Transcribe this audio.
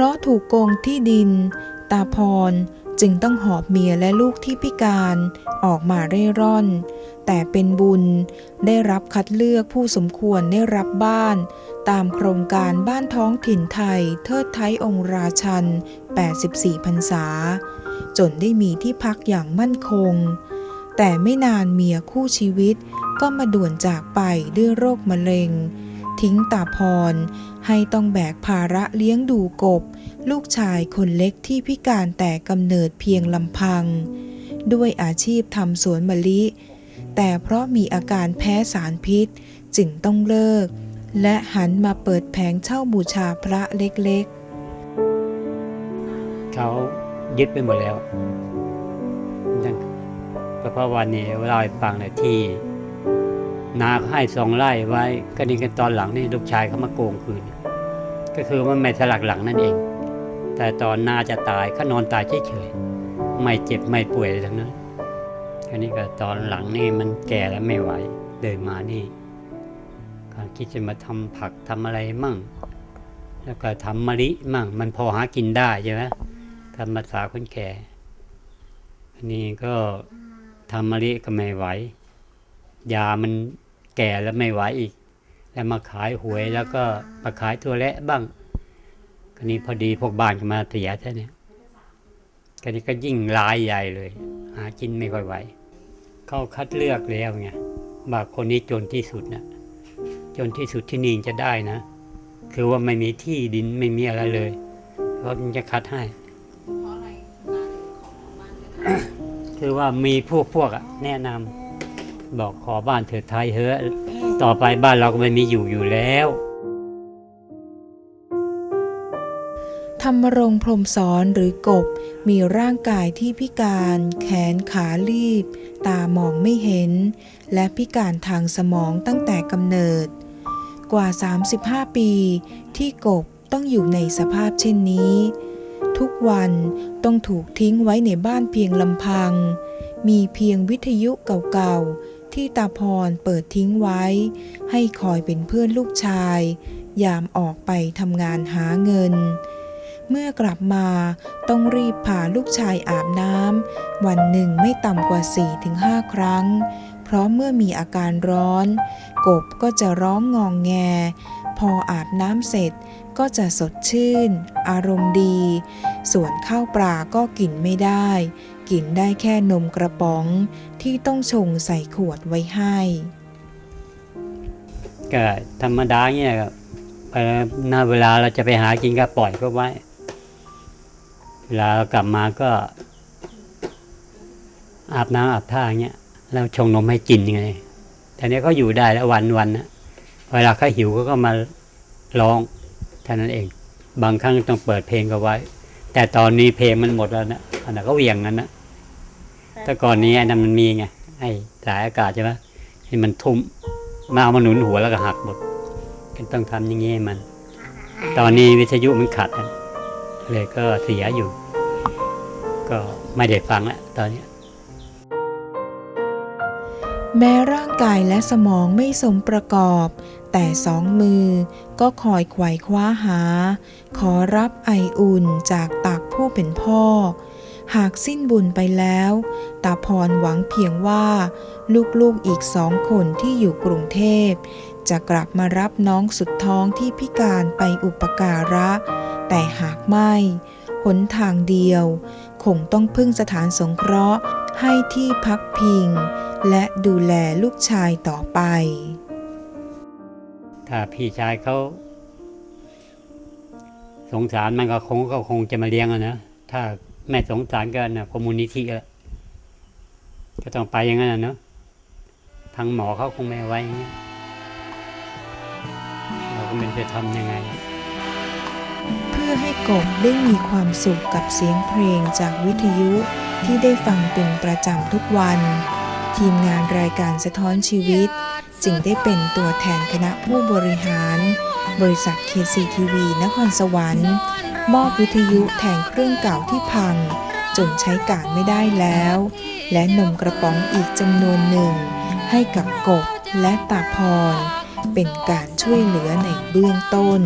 ราะถูกโกงที่ดิน ตาพรจึงต้องหอบเมียและลูกที่พิการออกมาเร่ร่อน แต่เป็นบุญได้รับคัดเลือกผู้สมควรได้รับบ้าน ตามโครงการบ้านท้องถิ่นไทย เทิดไทยองค์ราชัน 84พรรษา จนได้มีที่พักอย่างมั่นคง แต่ไม่นานเมียคู่ชีวิตก็มาด่วนจากไปด้วยโรคมะเร็ง ทิ้งตาพร ให้ต้องแบกภาระเลี้ยงดูกบ ลูกชายคนเล็กที่พิการแต่กำเนิดเพียงลำพัง ด้วยอาชีพทำสวนมะลิ แต่เพราะมีอาการแพ้สารพิษจึงต้องเลิก และหันมาเปิดแผงเช่าบูชาพระเล็กๆ เขายึดไปหมดแล้วเพราะวันนี้เล่าให้ฟังเลยที่ นาเขาให้สองไร่ไว้ ก็นี่กันตอนหลังนี่ลูกชายเขามาโกงคืน ก็คือว่าไม่สลักหลังนั่นเอง แต่ตอนนาจะตายเขานอนตายเฉยๆไม่เจ็บไม่ป่วยทั้งนั้นอันนี้ก็ตอนหลังนี่มันแก่แล้วไม่ไหวเดินมานี่ก็คิดจะมาทำผักทำอะไรมั่ง แล้วก็ทำมะลิมั่ง มันพอหากินได้ใช่ไหมทำภาษาคนแก่อันนี้ก็ทำมะลิก็ไม่ไหว ยามันแก่แล้วไม่ไหวอีก แล้วมาขายหวยแล้วก็มาขายตัวและบ้างก็นี้พอดีพวกบ้านก็มาเสียแค่เนี้ยก็นี้ก็ยิ่งรายใหญ่เลย หากินไม่ค่อยไหว เขาคัดเลือกแล้วไงว่าคนนี้จนที่สุดนะจนที่สุดที่นี่จะได้นะ คือว่าไม่มีที่ดินไม่มีอะไรเลยเขาถึงจะคัดให้คือว่ามีพวกพวกอะแนะนำ บอกขอบ้านเถิดไทยเถอะต่อไปบ้านเราก็ไม่มีอยู่อยู่แล้ว ธรรมรงพรมสอนหรือกบ มีร่างกายที่พิการ แขนขาลีบ ตามองไม่เห็น และพิการทางสมองตั้งแต่กำเนิด กว่า 35 ปี ที่กบต้องอยู่ในสภาพเช่นนี้ ทุกวันต้องถูกทิ้งไว้ในบ้านเพียงลำพัง มีเพียงวิทยุเก่าๆ ที่ตาพรเปิดทิ้งไว้ ให้คอยเป็นเพื่อนลูกชาย ยามออกไปทำงานหาเงิน เมื่อกลับมาต้องรีบพาลูกชายอาบน้ำวันหนึ่งไม่ต่ำกว่า 4-5 ครั้ง เพราะเมื่อมีอาการร้อน กบก็จะร้องงองแง พออาบน้ำเสร็จก็จะสดชื่น อารมณ์ดี ส่วนข้าวปลาก็กินไม่ได้ กินได้แค่นมกระป๋องที่ต้องชงใส่ขวดไว้ให้ ก็ธรรมดาเงี้ยครับเอ่อณเวลาเราจะไปหากินก็ปล่อยก็ไว้ เวลาเรากลับมาก็ อาบน้ำอาบท่าเงี้ยแล้วชงนมให้กินยังไงแต่เนี้ยเขาอยู่ได้แล้ววันวันนะเวลาเขาหิวเขาก็มาร้องเท่านั้นเอง บางครั้งต้องเปิดเพลงก็ไว้ แต่ตอนนี้เพลงมันหมดแล้วนะอันนั้นก็เหวี่ยงกันนะ แต่ก่อนนี้ไอ้นั่นมันมีไงไอ้สายอากาศใช่ไหมที่มันทุ่มมาเอามาหนุนหัวแล้วก็หักหมดก็ต้องทำอย่างงี้ให้มัน ตอนนี้วิทยุมันขัดอะเลยก็เสียอยู่ ก็ไม่ได้ฟังแล้วตอนนี้ แม้ร่างกายและสมองไม่สมประกอบ แต่สองมือก็คอยไขว่คว้าหา ขอรับไออุ่นจากตักผู้เป็นพ่อ หากสิ้นบุญไปแล้ว ตาพรหวังเพียงว่า ลูกๆอีกสองคนที่อยู่กรุงเทพ จะกลับมารับน้องสุดท้องที่พิการไปอุปการะ แต่หากไม่หนทางเดียว คงต้องพึ่งสถานสงเคราะห์ให้ที่พักพิง และดูแลลูกชายต่อไป ถ้าพี่ชายเขาสงสารมันก็คงก็คงจะมาเลี้ยงอะนะ ถ้า ไม่สงสารก็นะคอมมูนิตี้ก็ก็ต้องไปอย่างนั้นนะเนาะทางหมอเขาคงไม่ไว้เงี้ยเราก็ไม่จะทำยังไง เพื่อให้กบได้มีความสุขกับเสียงเพลงจากวิทยุที่ได้ฟังเป็นประจำทุกวัน ทีมงานรายการสะท้อนชีวิต จึงได้เป็นตัวแทนคณะผู้บริหาร บริษัท KCTV นครสวรรค์ มอบวิทยุแทนเครื่องเก่าที่พัง จนใช้การไม่ได้แล้ว และนมกระป๋องอีกจำนวนหนึ่ง ให้กับกบและตาพร เป็นการช่วยเหลือในเบื้องต้น